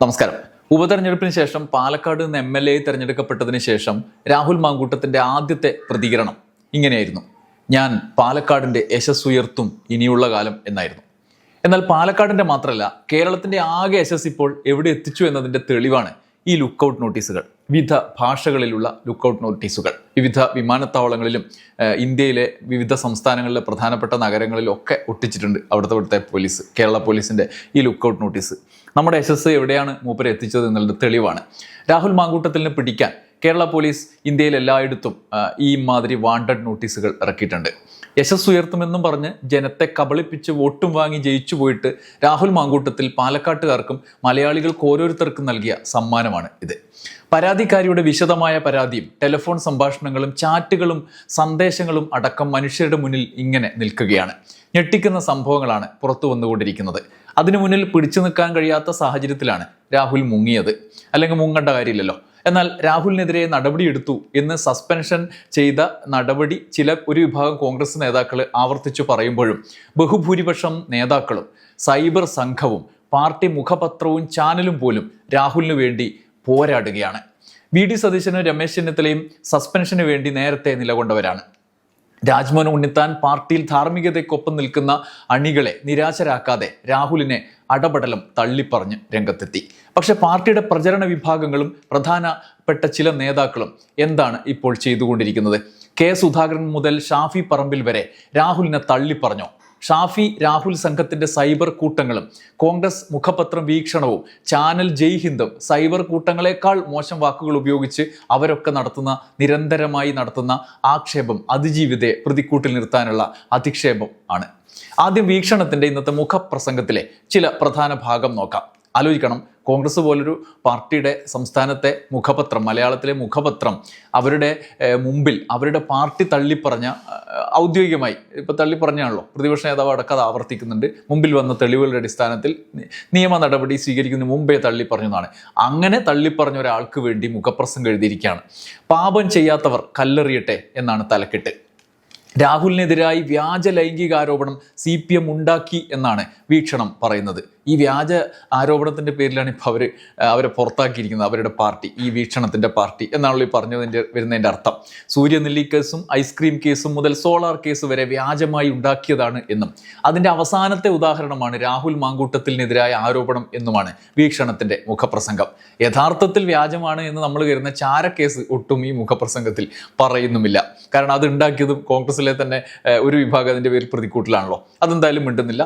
നമസ്കാരം. ഉപതെരഞ്ഞെടുപ്പിന് ശേഷം പാലക്കാട് നിന്ന് എം എൽ എ തെരഞ്ഞെടുക്കപ്പെട്ടതിന് ശേഷം രാഹുൽ മാങ്കൂട്ടത്തിന്റെ ആദ്യത്തെ പ്രതികരണം ഇങ്ങനെയായിരുന്നു. ഞാൻ പാലക്കാടിന്റെ യശസ് ഉയർത്തും ഇനിയുള്ള കാലം എന്നായിരുന്നു. എന്നാൽ പാലക്കാടിന്റെ മാത്രമല്ല കേരളത്തിന്റെ ആകെ യശസ് ഇപ്പോൾ എവിടെ എത്തിച്ചു എന്നതിന്റെ തെളിവാണ് ഈ ലുക്കൗട്ട് നോട്ടീസുകൾ വിവിധ ഭാഷകളിലുള്ള ലുക്കൗട്ട് നോട്ടീസുകൾ വിവിധ വിമാനത്താവളങ്ങളിലും ഇന്ത്യയിലെ വിവിധ സംസ്ഥാനങ്ങളിലെ പ്രധാനപ്പെട്ട നഗരങ്ങളിലും ഒക്കെ ഒട്ടിച്ചിട്ടുണ്ട് അവിടുത്തെ പോലീസ് കേരള പോലീസിന്റെ ഈ ലുക്കൗട്ട് നോട്ടീസ് നമ്മുടെ യശസ് എവിടെയാണ് മൂപ്പരെ എത്തിച്ചത് എന്നുള്ളത് തെളിവാണ്. രാഹുൽ മാങ്കൂട്ടത്തിലിനെ പിടിക്കാൻ കേരള പോലീസ് ഇന്ത്യയിൽ എല്ലായിടത്തും ഈ മാതിരി വാണ്ടഡ് നോട്ടീസുകൾ ഇറക്കിയിട്ടുണ്ട്. യശസ് ഉയർത്തുമെന്നും പറഞ്ഞ് ജനത്തെ കബളിപ്പിച്ച് വോട്ടും വാങ്ങി ജയിച്ചു പോയിട്ട് രാഹുൽ മാങ്കൂട്ടത്തിൽ പാലക്കാട്ടുകാർക്കും മലയാളികൾക്ക് ഓരോരുത്തർക്കും നൽകിയ സമ്മാനമാണ് ഇത്. പരാതിക്കാരിയുടെ വിശദമായ പരാതിയും ടെലിഫോൺ സംഭാഷണങ്ങളും ചാറ്റുകളും സന്ദേശങ്ങളും അടക്കം മനുഷ്യരുടെ മുന്നിൽ ഇങ്ങനെ നിൽക്കുകയാണ്. ഞെട്ടിക്കുന്ന സംഭവങ്ങളാണ് പുറത്തു വന്നുകൊണ്ടിരിക്കുന്നത്. അതിനു മുന്നിൽ പിടിച്ചു നിൽക്കാൻ കഴിയാത്ത സാഹചര്യത്തിലാണ് രാഹുൽ മുങ്ങിയത്. അല്ലെങ്കിൽ മുങ്ങേണ്ട കാര്യമില്ലല്ലോ. എന്നാൽ രാഹുലിനെതിരെ നടപടിയെടുത്തു എന്ന് സസ്പെൻഷൻ ചെയ്ത നടപടി ചില ഒരു വിഭാഗം കോൺഗ്രസ് നേതാക്കൾ ആവർത്തിച്ചു പറയുമ്പോഴും ബഹുഭൂരിപക്ഷം നേതാക്കളും സൈബർ സംഘവും പാർട്ടി മുഖപത്രവും ചാനലും പോലും രാഹുലിനു വേണ്ടി പോരാടുകയാണ്. വി. ഡി. സതീശനും രമേശ് ചെന്നിത്തലയും സസ്പെൻഷന് വേണ്ടി നേരത്തെ നിലകൊണ്ടവരാണ്. രാജ്മോഹൻ ഉണ്ണിത്താൻ പാർട്ടിയിൽ ധാർമ്മികതയ്ക്കൊപ്പം നിൽക്കുന്ന അണികളെ നിരാശരാക്കാതെ രാഹുലിനെ അടപടലം തള്ളിപ്പറഞ്ഞ് രംഗത്തെത്തി. പക്ഷെ പാർട്ടിയുടെ പ്രചരണ വിഭാഗങ്ങളും പ്രധാനപ്പെട്ട ചില നേതാക്കളും എന്താണ് ഇപ്പോൾ ചെയ്തുകൊണ്ടിരിക്കുന്നത്? കെ സുധാകരൻ മുതൽ ഷാഫി പറമ്പിൽ വരെ രാഹുലിനെ തള്ളിപ്പറഞ്ഞോ? ഷാഫി രാഹുൽ സംഘത്തിന്റെ സൈബർ കൂട്ടങ്ങളും കോൺഗ്രസ് മുഖപത്രം വീക്ഷണവും ചാനൽ ജയ് ഹിന്ദും സൈബർ കൂട്ടങ്ങളെക്കാൾ മോശം വാക്കുകൾ ഉപയോഗിച്ച് അവരൊക്കെ നടത്തുന്ന നിരന്തരമായി നടത്തുന്ന ആക്ഷേപം അതിജീവിതയെ പ്രതിക്കൂട്ടിൽ നിർത്താനുള്ള അധിക്ഷേപം ആണ്. ആദ്യം വീക്ഷണത്തിന്റെ ഇന്നത്തെ മുഖപ്രസംഗത്തിലെ ചില പ്രധാന ഭാഗം നോക്കാം. ആലോചിക്കണം. കോൺഗ്രസ് പോലൊരു പാർട്ടിയുടെ സംസ്ഥാനത്തെ മുഖപത്രം മലയാളത്തിലെ മുഖപത്രം അവരുടെ മുമ്പിൽ അവരുടെ പാർട്ടി തള്ളിപ്പറഞ്ഞ ഔദ്യോഗികമായി ഇപ്പോൾ തള്ളിപ്പറഞ്ഞാണല്ലോ പ്രതിപക്ഷ നേതാവ് അടക്കം അത് ആവർത്തിക്കുന്നുണ്ട്. മുമ്പിൽ വന്ന തെളിവുകളുടെ അടിസ്ഥാനത്തിൽ നിയമ നടപടി സ്വീകരിക്കുന്നതിന് മുമ്പേ തള്ളിപ്പറഞ്ഞതാണ്. അങ്ങനെ തള്ളിപ്പറഞ്ഞ ഒരാൾക്ക് വേണ്ടി മുഖപ്രസംഗം എഴുതിയിരിക്കുകയാണ്. പാപം ചെയ്യാത്തവർ കല്ലെറിയട്ടെ എന്നാണ് തലക്കെട്ട്. രാഹുലിനെതിരായി വ്യാജ ലൈംഗികാരോപണം സി പി എം ഉണ്ടാക്കി എന്നാണ് വീക്ഷണം പറയുന്നത്. ഈ വ്യാജ ആരോപണത്തിന്റെ പേരിലാണ് ഇപ്പോൾ അവർ അവരെ പുറത്താക്കിയിരിക്കുന്നത് അവരുടെ പാർട്ടി ഈ വീക്ഷണത്തിന്റെ പാർട്ടി എന്നാണല്ലോ ഈ പറഞ്ഞതിന്റെ വരുന്നതിന്റെ അർത്ഥം. സൂര്യനെല്ലി കേസും ഐസ്ക്രീം കേസും മുതൽ സോളാർ കേസ് വരെ വ്യാജമായി ഉണ്ടാക്കിയതാണ് എന്നും. അതിന്റെ അവസാനത്തെ ഉദാഹരണമാണ് രാഹുൽ മാങ്കൂട്ടത്തിനെതിരായ ആരോപണം എന്നുമാണ് വീക്ഷണത്തിന്റെ മുഖപ്രസംഗം. യഥാർത്ഥത്തിൽ വ്യാജമാണ് എന്ന് നമ്മൾ കരുതുന്ന ചാരക്കേസ് ഒട്ടും ഈ മുഖപ്രസംഗത്തിൽ പറയുന്നുമില്ല. കാരണം അത് ഉണ്ടാക്കിയതും കോൺഗ്രസിലെ തന്നെ ഒരു വിഭാഗം അതിന്റെ പേരിൽ പ്രതിക്കൂട്ടിലാണല്ലോ. അതെന്തായാലും മിണ്ടുന്നില്ല.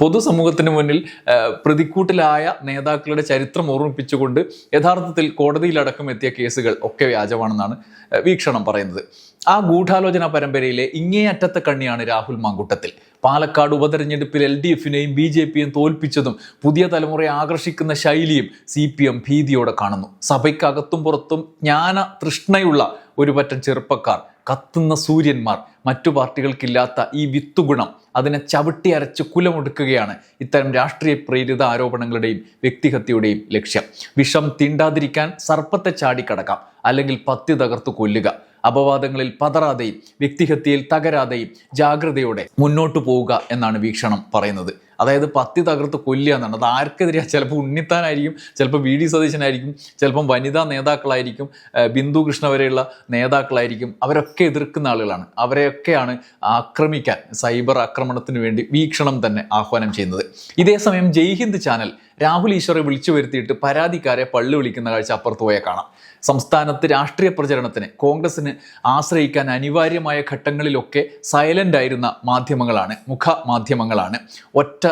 പൊതുസമൂഹത്തിന് മുന്നിൽ ഏഹ്, പ്രതിക്കൂട്ടിലായ നേതാക്കളുടെ ചരിത്രം ഓർമ്മിപ്പിച്ചുകൊണ്ട് യഥാർത്ഥത്തിൽ കോടതിയിലടക്കം എത്തിയ കേസുകൾ ഒക്കെ വ്യാജമാണെന്നാണ് വീക്ഷണം പറയുന്നത്. ആ ഗൂഢാലോചന പരമ്പരയിലെ ഇങ്ങേയറ്റത്തെ കണ്ണിയാണ് രാഹുൽ മാങ്കൂട്ടത്തിൽ. പാലക്കാട് ഉപതെരഞ്ഞെടുപ്പിൽ എൽ ഡി എഫിനെയും ബി ജെ പിയും തോൽപ്പിച്ചതും പുതിയ തലമുറയെ ആകർഷിക്കുന്ന ശൈലിയും സി പി എം ഭീതിയോടെ കാണുന്നു. സഭയ്ക്കകത്തും പുറത്തും ജ്ഞാന തൃഷ്ണയുള്ള ഒരു പറ്റം ചെറുപ്പക്കാർ കത്തുന്ന സൂര്യന്മാർ മറ്റു പാർട്ടികൾക്കില്ലാത്ത ഈ വിത്തുഗുണം അതിനെ ചവിട്ടി അരച്ച് കുലമൊടുക്കുകയാണ് ഇത്തരം രാഷ്ട്രീയ പ്രേരിത ആരോപണങ്ങളുടെയും വ്യക്തിഹത്യയുടെയും ലക്ഷ്യം. വിഷം തീണ്ടാതിരിക്കാൻ സർപ്പത്തെ ചാടിക്കടക്കാം അല്ലെങ്കിൽ പത്തി തകർത്ത് കൊല്ലുക. അപവാദങ്ങളിൽ പതറാതെയും വ്യക്തിഹത്യയിൽ തകരാതെയും ജാഗ്രതയോടെ മുന്നോട്ടു പോവുക എന്നാണ് വീക്ഷണം പറയുന്നത്. അതായത് പത്തി തകർത്ത് കൊല്ലുക എന്നാണ്. അത് ആർക്കെതിരെയാണ് ചിലപ്പോൾ ഉണ്ണിത്താനായിരിക്കും ചിലപ്പോൾ വി ഡി സതീശനായിരിക്കും ചിലപ്പം വനിതാ നേതാക്കളായിരിക്കും ബിന്ദു കൃഷ്ണ വരെയുള്ള നേതാക്കളായിരിക്കും അവരൊക്കെ എതിർക്കുന്ന ആളുകളാണ്. അവരെയൊക്കെയാണ് ആക്രമിക്കാൻ സൈബർ ആക്രമണത്തിന് വേണ്ടി വീക്ഷണം തന്നെ ആഹ്വാനം ചെയ്യുന്നത്. ഇതേസമയം ജയ്ഹിന്ദ് ചാനൽ രാഹുൽ ഈശ്വറെ വിളിച്ചു വരുത്തിയിട്ട് പരാതിക്കാരെ പള്ളി വിളിക്കുന്ന കാഴ്ച അപ്പുറത്ത് പോയാൽ കാണാം. സംസ്ഥാനത്ത് രാഷ്ട്രീയ പ്രചരണത്തിന് കോൺഗ്രസിന് ആശ്രയിക്കാൻ അനിവാര്യമായ ഘട്ടങ്ങളിലൊക്കെ സൈലന്റ് ആയിരുന്ന മാധ്യമങ്ങളാണ് മുഖ മാധ്യമങ്ങളാണ് ഒറ്റ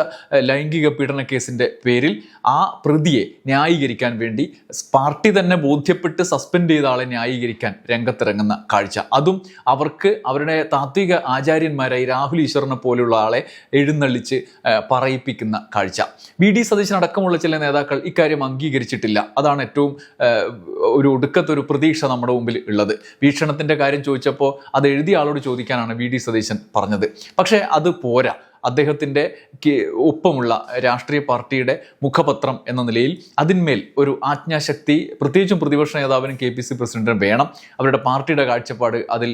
ലൈംഗിക പീഡന കേസിന്റെ പേരിൽ ആ പ്രതിയെ ന്യായീകരിക്കാൻ വേണ്ടി പാർട്ടി തന്നെ ബോധ്യപ്പെട്ട് സസ്പെൻഡ് ചെയ്ത ആളെ ന്യായീകരിക്കാൻ രംഗത്തിറങ്ങുന്ന കാഴ്ച. അതും അവർക്ക് അവരുടെ താത്വിക ആചാര്യന്മാരായി രാഹുൽ ഈശ്വറിനെ പോലുള്ള ആളെ എഴുന്നള്ളിച്ച് പറയിപ്പിക്കുന്ന കാഴ്ച. വി. ഡി. സതീശൻ അടക്കമുള്ള ചില നേതാക്കൾ ഇക്കാര്യം അംഗീകരിച്ചിട്ടില്ല. അതാണ് ഏറ്റവും ഒരു ഒടുക്കത്തെ ഒരു പ്രതീക്ഷ നമ്മുടെ മുമ്പിൽ ഉള്ളത്. വീക്ഷണത്തിന്റെ കാര്യം ചോദിച്ചപ്പോൾ അത് എഴുതിയ ആളോട് ചോദിക്കാനാണ് വി. ഡി. സതീശൻ പറഞ്ഞത്. പക്ഷേ അത് പോരാ. അദ്ദേഹത്തിന്റെ ഒപ്പമുള്ള രാഷ്ട്രീയ പാർട്ടിയുടെ മുഖപത്രം എന്ന നിലയിൽ അതിന്മേൽ ഒരു ആജ്ഞാശക്തി പ്രത്യേകിച്ചും പ്രതിപക്ഷ നേതാവിനും കെ പി സി പ്രസിഡന്റിനും വേണം. അവരുടെ പാർട്ടിയുടെ കാഴ്ചപ്പാട് അതിൽ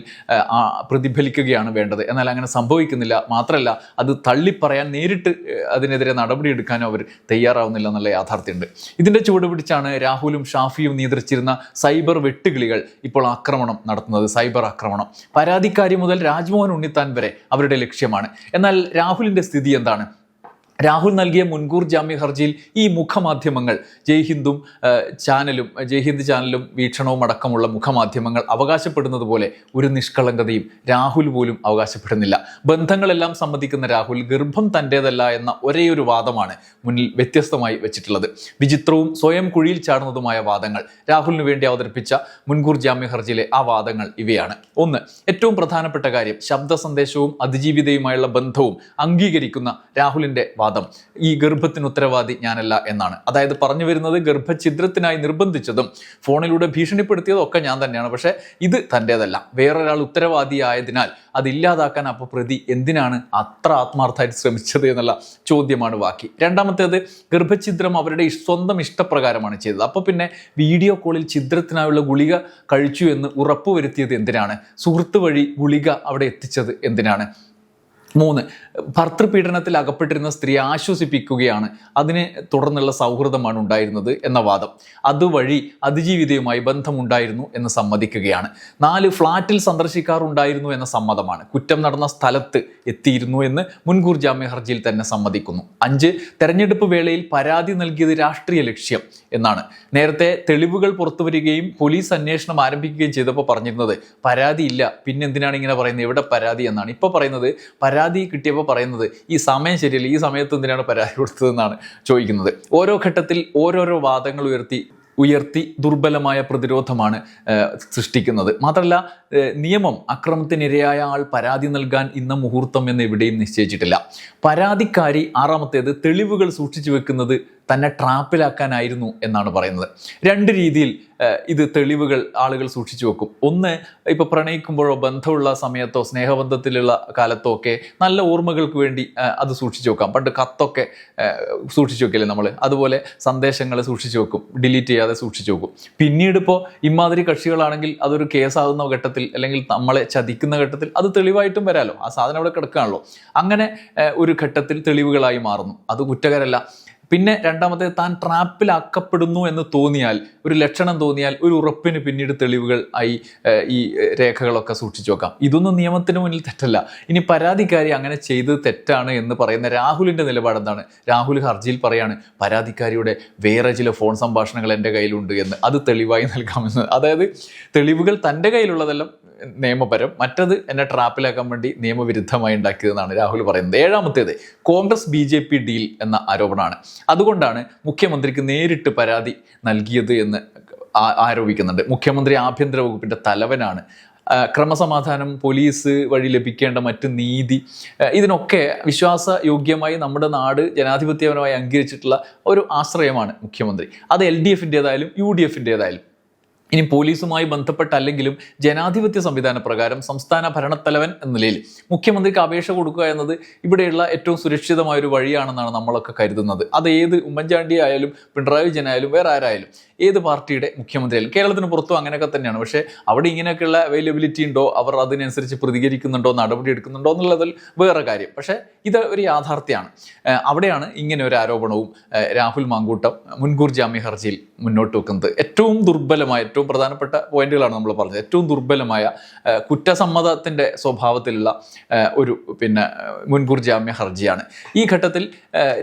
പ്രതിഫലിക്കുകയാണ് വേണ്ടത്. എന്നാൽ അങ്ങനെ സംഭവിക്കുന്നില്ല. മാത്രമല്ല അത് തള്ളിപ്പറയാൻ നേരിട്ട് അതിനെതിരെ നടപടിയെടുക്കാനും അവർ തയ്യാറാവുന്നില്ല എന്നുള്ള യാഥാർത്ഥ്യമുണ്ട്. ഇതിന്റെ ചുവട് പിടിച്ചാണ് രാഹുലും ഷാഫിയും നിയന്ത്രിച്ചിരുന്ന സൈബർ വെട്ടുകിളികൾ ഇപ്പോൾ ആക്രമണം നടത്തുന്നത് സൈബർ ആക്രമണം. പരാതിക്കാരി മുതൽ രാജ്മോഹൻ ഉണ്ണിത്താൻ വരെ അവരുടെ ലക്ഷ്യമാണ്. എന്നാൽ രാഹുലിന്റെ സ്ഥിതി എന്താണ്? രാഹുൽ നൽകിയ മുൻകൂർ ജാമ്യ ഹർജിയിൽ ഈ മുഖമാധ്യമങ്ങൾ ജയ് ഹിന്ദും ചാനലും ജയ് ഹിന്ദ് ചാനലും വീക്ഷണവും അടക്കമുള്ള മുഖമാധ്യമങ്ങൾ അവകാശപ്പെടുന്നത് പോലെ ഒരു നിഷ്കളങ്കതയും രാഹുൽ പോലും അവകാശപ്പെടുന്നില്ല. ബന്ധങ്ങളെല്ലാം സമ്മതിക്കുന്ന രാഹുൽ ഗർഭം തന്റേതല്ല എന്ന ഒരേയൊരു വാദമാണ് മുന്നിൽ വ്യത്യസ്തമായി വെച്ചിട്ടുള്ളത്. വിചിത്രവും സ്വയം കുഴിയിൽ ചാടുന്നതുമായ വാദങ്ങൾ രാഹുലിന് വേണ്ടി അവതരിപ്പിച്ച മുൻകൂർ ജാമ്യ ഹർജിയിലെ ആ വാദങ്ങൾ ഇവയാണ്. ഒന്ന് ഏറ്റവും പ്രധാനപ്പെട്ട കാര്യം ശബ്ദ സന്ദേശവും അതിജീവിതയുമായുള്ള ബന്ധവും അംഗീകരിക്കുന്ന രാഹുലിന്റെ വാദം ഈ ഗർഭത്തിന് ഉത്തരവാദി ഞാനല്ല എന്നാണ്. അതായത് പറഞ്ഞു വരുന്നത് ഗർഭഛിദ്രത്തിനായി നിർബന്ധിച്ചതും ഫോണിലൂടെ ഭീഷണിപ്പെടുത്തിയതും ഒക്കെ ഞാൻ തന്നെയാണ്. പക്ഷേ ഇത് തന്റേതല്ല. വേറൊരാൾ ഉത്തരവാദിയായതിനാൽ അതില്ലാതാക്കാൻ അപ്പോൾ പ്രതി എന്തിനാണ് അത്ര ആത്മാർത്ഥമായിട്ട് ശ്രമിച്ചത് എന്നുള്ള ചോദ്യമാണ് ബാക്കി. രണ്ടാമത്തേത് ഗർഭഛിദ്രം അവരുടെ സ്വന്തം ഇഷ്ടപ്രകാരമാണ് ചെയ്തത്. അപ്പോൾ പിന്നെ വീഡിയോ കോളിൽ ഛിദ്രത്തിനായുള്ള ഗുളിക കഴിച്ചു എന്ന് ഉറപ്പുവരുത്തിയത് എന്തിനാണ്? സുഹൃത്ത് വഴി ഗുളിക അവിടെ എത്തിച്ചത് എന്തിനാണ്? മൂന്ന് ഭർത്തൃപീഡനത്തിൽ അകപ്പെട്ടിരുന്ന സ്ത്രീ ആശ്വസിപ്പിക്കുകയാണ്. അതിനെ തുടർന്നുള്ള സൗഹൃദമാണ് ഉണ്ടായിരുന്നത് എന്ന വാദം. അതുവഴി അതിജീവിതയുമായി ബന്ധമുണ്ടായിരുന്നു എന്ന് സമ്മതിക്കുകയാണ്. നാല് ഫ്ളാറ്റിൽ സന്ദർശിക്കാറുണ്ടായിരുന്നു എന്ന സമ്മതമാണ്. കുറ്റം നടന്ന സ്ഥലത്ത് എത്തിയിരുന്നു എന്ന് മുൻകൂർ ജാമ്യ ഹർജിയിൽ തന്നെ സമ്മതിക്കുന്നു. അഞ്ച് തെരഞ്ഞെടുപ്പ് വേളയിൽ പരാതി നൽകിയത് രാഷ്ട്രീയ ലക്ഷ്യം എന്നാണ്. നേരത്തെ തെളിവുകൾ പുറത്തുവരികയും പോലീസ് അന്വേഷണം ആരംഭിക്കുകയും ചെയ്തപ്പോൾ പറഞ്ഞിരുന്നത് പരാതിയില്ല. പിന്നെന്തിനാണ് ഇങ്ങനെ പറയുന്നത്? എവിടെ പരാതി? എന്നാണ്. ഇപ്പോൾ പറയുന്നത് പരാതി കിട്ടിയപ്പോൾ പറയുന്നത് ഈ സമയം ശരിയല്ല ഈ സമയത്ത് എന്തിനാണ് പരാതി കൊടുത്തതെന്നാണ് ചോദിക്കുന്നത്. ഓരോ ഘട്ടത്തിൽ ഓരോരോ വാദങ്ങൾ ഉയർത്തി ഉയർത്തി ദുർബലമായ പ്രതിരോധമാണ് സൃഷ്ടിക്കുന്നത്. മാത്രമല്ല നിയമം അക്രമത്തിനിരയായ ആൾ പരാതി നൽകാൻ ഇന്ന മുഹൂർത്തം എന്ന് എവിടെയും നിശ്ചയിച്ചിട്ടില്ല. പരാതിക്കാരി ആറാമത്തേത് തെളിവുകൾ സൂക്ഷിച്ചു വെക്കുന്നത് തന്നെ ട്രാപ്പിലാക്കാനായിരുന്നു എന്നാണ് പറയുന്നത്. രണ്ട് രീതിയിൽ ഇത് തെളിവുകൾ ആളുകൾ സൂക്ഷിച്ചു വെക്കും. ഒന്ന് ഇപ്പോൾ പ്രണയിക്കുമ്പോഴോ ബന്ധമുള്ള സമയത്തോ സ്നേഹബന്ധത്തിലുള്ള കാലത്തോ ഒക്കെ നല്ല ഓർമ്മകൾക്ക് വേണ്ടി അത് സൂക്ഷിച്ചു വെക്കാം. പണ്ട് കത്തൊക്കെ സൂക്ഷിച്ചു വെക്കില്ലേ നമ്മൾ അതുപോലെ സന്ദേശങ്ങൾ സൂക്ഷിച്ചു വെക്കും. ഡിലീറ്റ് ചെയ്യാതെ സൂക്ഷിച്ചു വെക്കും. പിന്നീട് ഇപ്പോൾ ഇമാതിരി കക്ഷികളാണെങ്കിൽ അതൊരു കേസാകുന്ന ഘട്ടത്തിൽ അല്ലെങ്കിൽ നമ്മളെ ചതിക്കുന്ന ഘട്ടത്തിൽ അത് തെളിവായിട്ടും വരാമല്ലോ ആ സാധനം അവിടെ കിടക്കുകയാണല്ലോ അങ്ങനെ ഒരു ഘട്ടത്തിൽ തെളിവുകളായി മാറുന്നു. അത് കുറ്റകരല്ല. പിന്നെ രണ്ടാമത്തെ താൻ ട്രാപ്പിലാക്കപ്പെടുന്നു എന്ന് തോന്നിയാൽ ഒരു ലക്ഷണം തോന്നിയാൽ ഒരു ഉറപ്പിന് പിന്നീട് തെളിവുകൾ ആയി ഈ രേഖകളൊക്കെ സൂക്ഷിച്ചു വെക്കാം. ഇതൊന്നും നിയമത്തിന് മുന്നിൽ തെറ്റല്ല. ഇനി പരാതിക്കാരി അങ്ങനെ ചെയ്തത് തെറ്റാണ് എന്ന് പറയുന്ന രാഹുലിന്റെ നിലപാട് എന്താണ്? രാഹുൽ ഹർജിയിൽ പറയാണ് പരാതിക്കാരിയുടെ വേറെ ചില ഫോൺ സംഭാഷണങ്ങൾ എന്റെ കയ്യിലുണ്ട് എന്ന്. അത് തെളിവായി നൽകാമെന്ന്. അതായത് തെളിവുകൾ തന്റെ കയ്യിലുള്ളതെല്ലാം നിയമപരം മറ്റത് എന്നെ ട്രാപ്പിലാക്കാൻ വേണ്ടി നിയമവിരുദ്ധമായി ഉണ്ടാക്കിയതെന്നാണ് രാഹുൽ പറയുന്നത്. ഏഴാമത്തേത് Congress B J P deal എന്ന ആരോപണമാണ്. അതുകൊണ്ടാണ് മുഖ്യമന്ത്രിക്ക് നേരിട്ട് പരാതി നൽകിയത് എന്ന് ആരോപിക്കുന്നുണ്ട്. മുഖ്യമന്ത്രി ആഭ്യന്തര വകുപ്പിന്റെ തലവനാണ്. ക്രമസമാധാനം പോലീസ് വഴി ലഭിക്കേണ്ട മറ്റ് നീതി ഇതിനൊക്കെ വിശ്വാസയോഗ്യമായി നമ്മുടെ നാട് ജനാധിപത്യപരമായി അംഗീകരിച്ചിട്ടുള്ള ഒരു ആശ്രയമാണ് മുഖ്യമന്ത്രി. അത് എൽ ഡി എഫിന്റെതായാലും യു ഡി എഫിന്റെതായാലും ഇനി പോലീസുമായി ബന്ധപ്പെട്ടല്ലെങ്കിലും ജനാധിപത്യ സംവിധാന പ്രകാരം സംസ്ഥാന ഭരണത്തലവൻ എന്ന നിലയിൽ മുഖ്യമന്ത്രിക്ക് അപേക്ഷ കൊടുക്കുക എന്നത് ഇവിടെയുള്ള ഏറ്റവും സുരക്ഷിതമായ ഒരു വഴിയാണെന്നാണ് നമ്മളൊക്കെ കരുതുന്നത്. അത് ഏത് ഉമ്മൻചാണ്ടി ആയാലും പിണറായി വിജയനായാലും വേറെ ആരായാലും ഏത് പാർട്ടിയുടെ മുഖ്യമന്ത്രി ആയാലും കേരളത്തിന് പുറത്തും അങ്ങനെയൊക്കെ തന്നെയാണ്. പക്ഷേ അവിടെ ഇങ്ങനെയൊക്കെയുള്ള അവൈലബിലിറ്റി ഉണ്ടോ? അവർ അതിനനുസരിച്ച് പ്രതികരിക്കുന്നുണ്ടോ? നടപടി എടുക്കുന്നുണ്ടോ? എന്നുള്ളതിൽ വേറെ കാര്യം. പക്ഷേ ഇത് ഒരു യാഥാർത്ഥ്യമാണ്. അവിടെയാണ് ഇങ്ങനെ ഒരു ആരോപണവും രാഹുൽ മാങ്കൂട്ടം മുൻകൂർ ജാമ്യ ഹർജിയിൽ മുന്നോട്ട് വെക്കുന്നത്. ഏറ്റവും ദുർബലമായ ഏറ്റവും പ്രധാനപ്പെട്ട പോയിന്റുകളാണ് നമ്മൾ പറഞ്ഞത്. ഏറ്റവും ദുർബലമായ കുറ്റസമ്മതത്തിന്റെ സ്വഭാവത്തിലുള്ള ഒരു പിന്നെ മുൻകൂർ ജാമ്യ ഹർജിയാണ്. ഈ ഘട്ടത്തിൽ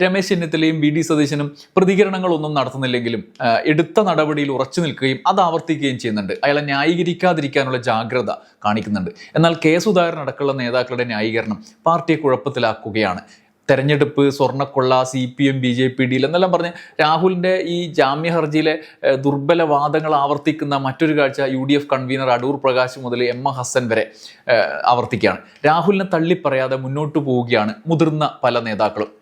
രമേശ് ചെന്നിത്തലയും വി ഡി സതീശനും പ്രതികരണങ്ങളൊന്നും നടത്തുന്നില്ലെങ്കിലും എടുത്ത നടപടിയിൽ ഉറച്ചു നിൽക്കുകയും അത് ആവർത്തിക്കുകയും ചെയ്യുന്നുണ്ട്. അയാളെ ന്യായീകരിക്കാതിരിക്കാനുള്ള ജാഗ്രത കാണിക്കുന്നുണ്ട്. എന്നാൽ കെ സുധാകരൻ അടക്കമുള്ള നേതാക്കളുടെ ന്യായീകരണം പാർട്ടിയെ കുഴപ്പത്തിലാക്കുകയാണ്. തെരഞ്ഞെടുപ്പ് സ്വർണക്കൊള്ള C P M B J P ഡിയിൽ എന്നെല്ലാം പറഞ്ഞ് രാഹുലിന്റെ ഈ ജാമ്യ ഹർജിയിലെ ദുർബല വാദങ്ങൾ ആവർത്തിക്കുന്ന മറ്റൊരു കാഴ്ച U D F convener Adoor Prakash മുതൽ എം എ ഹസൻ വരെ ആവർത്തിക്കുകയാണ്. രാഹുലിനെ തള്ളിപ്പറയാതെ മുന്നോട്ട് പോവുകയാണ് മുതിർന്ന പല നേതാക്കളും.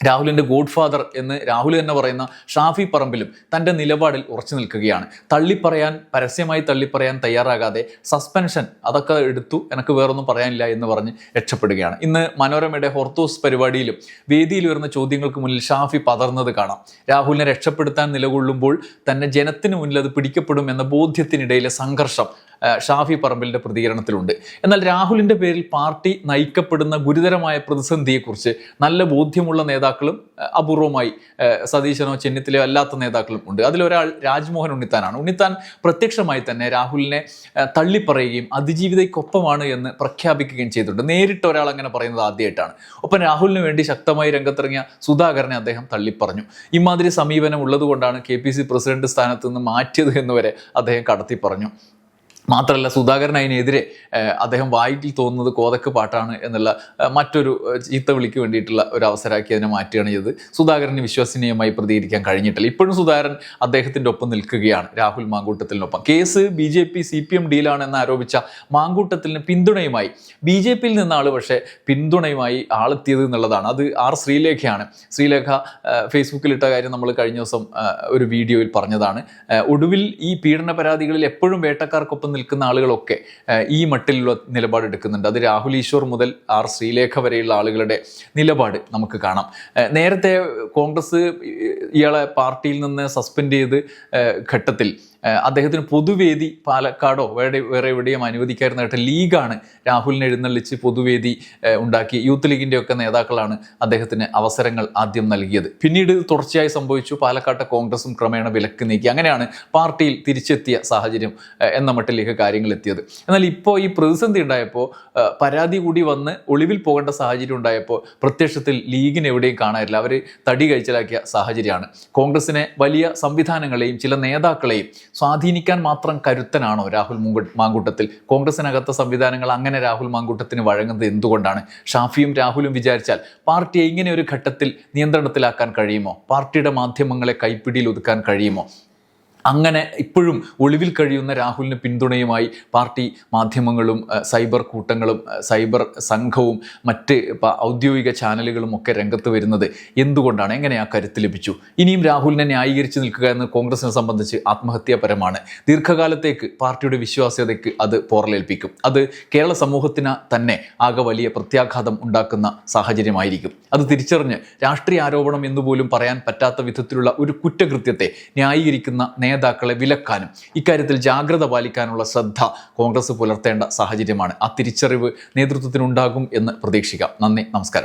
രാഹുലിന്റെ ഗോഡ് ഫാദർ എന്ന് രാഹുൽ തന്നെ പറയുന്ന ഷാഫി പറമ്പിലും തന്റെ നിലപാടിൽ ഉറച്ചു നിൽക്കുകയാണ്. തള്ളിപ്പറയാൻ പരസ്യമായി തള്ളിപ്പറയാൻ തയ്യാറാകാതെ സസ്പെൻഷൻ അതൊക്കെ എടുത്തു എനിക്ക് വേറൊന്നും പറയാനില്ല എന്ന് പറഞ്ഞ് രക്ഷപ്പെടുകയാണ്. ഇന്ന് മനോരമയുടെ ഹോർത്തോസ് പരിപാടിയിലും വേദിയിൽ വരുന്ന ചോദ്യങ്ങൾക്ക് മുന്നിൽ ഷാഫി പതർന്നത് കാണാം. രാഹുലിനെ രക്ഷപ്പെടുത്താൻ നിലകൊള്ളുമ്പോൾ തന്നെ ജനത്തിന് മുന്നിൽ അത് പിടിക്കപ്പെടും എന്ന ബോധ്യത്തിനിടയിലെ സംഘർഷം ഷാഫി പറമ്പിലിന്റെ പ്രതികരണത്തിലുണ്ട്. എന്നാൽ രാഹുലിന്റെ പേരിൽ പാർട്ടി നയിക്കപ്പെടുന്ന ഗുരുതരമായ പ്രതിസന്ധിയെക്കുറിച്ച് നല്ല ബോധ്യമുള്ള നേതാക്കളും അപൂർവമായി സതീശനോ ചെന്നിത്തലയോ അല്ലാത്ത നേതാക്കളും ഉണ്ട്. അതിലൊരാൾ രാജ്മോഹൻ ഉണ്ണിത്താനാണ്. ഉണ്ണിത്താൻ പ്രത്യക്ഷമായി തന്നെ രാഹുലിനെ തള്ളിപ്പറയുകയും അതിജീവിതയ്ക്കൊപ്പമാണ് എന്ന് പ്രഖ്യാപിക്കുകയും ചെയ്തിട്ടുണ്ട്. നേരിട്ട് ഒരാൾ അങ്ങനെ പറയുന്നത് ആദ്യമായിട്ടാണ്. ഒപ്പം രാഹുലിന് വേണ്ടി ശക്തമായി രംഗത്തിറങ്ങിയ സുധാകരനെ അദ്ദേഹം തള്ളിപ്പറഞ്ഞു. ഇമാതിരി സമീപനം ഉള്ളതുകൊണ്ടാണ് കെ പി സി പ്രസിഡന്റ് സ്ഥാനത്ത് നിന്ന് മാറ്റിയത് എന്നുവരെ അദ്ദേഹം കടത്തി പറഞ്ഞു മാത്രമല്ല സുധാകരൻ അതിനെതിരെ അദ്ദേഹം വായിക്കിൽ തോന്നുന്നത് കോതക്ക് പാട്ടാണ് എന്നുള്ള മറ്റൊരു ചീത്ത വിളിക്ക് വേണ്ടിയിട്ടുള്ള ഒരു അവസരമാക്കി അതിനെ മാറ്റുകയാണ് ചെയ്തത്. സുധാകരന് വിശ്വസനീയമായി പ്രതികരിക്കാൻ കഴിഞ്ഞിട്ടില്ല. ഇപ്പോഴും സുധാകരൻ അദ്ദേഹത്തിന്റെ ഒപ്പം നിൽക്കുകയാണ് Rahul മാങ്കൂട്ടത്തിലിനൊപ്പം. Case B J P C P M ഡീലാണെന്ന് ആരോപിച്ച മാങ്കൂട്ടത്തിന് പിന്തുണയുമായി ബി ജെ പിയിൽ നിന്ന ആൾ പക്ഷേ പിന്തുണയുമായി ആളെത്തിയത് എന്നുള്ളതാണ്. അത് ആർ ശ്രീലേഖയാണ്. ശ്രീലേഖ ഫേസ്ബുക്കിലിട്ട കാര്യം നമ്മൾ കഴിഞ്ഞ ദിവസം ഒരു വീഡിയോയിൽ പറഞ്ഞതാണ്. ഒടുവിൽ ഈ പീഡന പരാതികളിൽ എപ്പോഴും വേട്ടക്കാർക്കൊപ്പം നിൽക്കുന്ന ആളുകളൊക്കെ ഈ മട്ടിലുള്ള നിലപാടെടുക്കുന്നുണ്ട് അത് രാഹുൽ ഈശ്വർ മുതൽ ആർ ശ്രീലേഖ വരെയുള്ള ആളുകളുടെ നിലപാട് നമുക്ക് കാണാം. നേരത്തെ കോൺഗ്രസ് ഇയാളെ പാർട്ടിയിൽ നിന്ന് സസ്പെൻഡ് ചെയ്ത് ഘട്ടത്തിൽ അദ്ദേഹത്തിന് പൊതുവേദി പാലക്കാടോ വേറെ വേറെ എവിടെയും അനുവദിക്കായിരുന്നായിട്ട് ലീഗാണ് രാഹുലിനെ എഴുന്നള്ളിച്ച് പൊതുവേദി ഉണ്ടാക്കി യൂത്ത് ലീഗിന്റെ ഒക്കെ നേതാക്കളാണ് അദ്ദേഹത്തിന് അവസരങ്ങൾ ആദ്യം നൽകിയത്. പിന്നീട് തുടർച്ചയായി സംഭവിച്ചു. പാലക്കാട്ടെ കോൺഗ്രസും ക്രമേണ വിലക്ക് നീക്കി. അങ്ങനെയാണ് പാർട്ടിയിൽ തിരിച്ചെത്തിയ സാഹചര്യം എന്ന മട്ടിലേക്ക് കാര്യങ്ങൾ എത്തിയത്. എന്നാൽ ഇപ്പോൾ ഈ പ്രതിസന്ധി ഉണ്ടായപ്പോൾ പരാതി കൂടി വന്ന് ഒളിവിൽ പോകേണ്ട സാഹചര്യം ഉണ്ടായപ്പോൾ പ്രത്യക്ഷത്തിൽ ലീഗിനെവിടെയും എവിടെയും കാണാനില്ല. അവർ തടി കഴിച്ചലാക്കിയ സാഹചര്യമാണ്. കോൺഗ്രസിനെ വലിയ സംവിധാനങ്ങളെയും ചില നേതാക്കളെയും സ്വാധീനിക്കാൻ മാത്രം കരുത്തനാണോ രാഹുൽ മുങ്കു മാങ്കൂട്ടത്തിൽ? കോൺഗ്രസിനകത്ത സംവിധാനങ്ങൾ അങ്ങനെ രാഹുൽ മാങ്കൂട്ടത്തിന് വഴങ്ങുന്നത് എന്തുകൊണ്ടാണ്? ഷാഫിയും രാഹുലും വിചാരിച്ചാൽ പാർട്ടിയെ ഇങ്ങനെ ഒരു ഘട്ടത്തിൽ നിയന്ത്രണത്തിലാക്കാൻ കഴിയുമോ? പാർട്ടിയുടെ മാധ്യമങ്ങളെ കൈപ്പിടിയിൽ ഒതുക്കാൻ കഴിയുമോ? അങ്ങനെ ഇപ്പോഴും ഒളിവിൽ കഴിയുന്ന രാഹുലിന് പിന്തുണയുമായി പാർട്ടി മാധ്യമങ്ങളും സൈബർ കൂട്ടങ്ങളും സൈബർ സംഘവും മറ്റ് ഔദ്യോഗിക ചാനലുകളും ഒക്കെ രംഗത്ത് വരുന്നത് എന്തുകൊണ്ടാണ്? എങ്ങനെ ആ കരുത്ത് ലഭിച്ചു? ഇനിയും രാഹുലിനെ ന്യായീകരിച്ച് നിൽക്കുക എന്ന് കോൺഗ്രസിനെ സംബന്ധിച്ച് ആത്മഹത്യാപരമാണ്. ദീർഘകാലത്തേക്ക് പാർട്ടിയുടെ വിശ്വാസ്യതയ്ക്ക് അത് പോറലേൽപ്പിക്കും. അത് കേരള സമൂഹത്തിന് തന്നെ ആകെ വലിയ പ്രത്യാഘാതം ഉണ്ടാക്കുന്ന സാഹചര്യമായിരിക്കും. അത് തിരിച്ചറിഞ്ഞ് രാഷ്ട്രീയ ആരോപണം എന്നുപോലും പറയാൻ പറ്റാത്ത വിധത്തിലുള്ള ഒരു കുറ്റകൃത്യത്തെ ന്യായീകരിക്കുന്ന നേതാക്കളെ വിലക്കാനും ഇക്കാര്യത്തിൽ ജാഗ്രത പാലിക്കാനുള്ള ശ്രദ്ധ കോൺഗ്രസ് പുലർത്തേണ്ട സാഹചര്യമാണ്. ആ തിരിച്ചറിവ് നേതൃത്വത്തിനുണ്ടാകും എന്ന് പ്രതീക്ഷിക്കാം. നന്ദി നമസ്കാരം.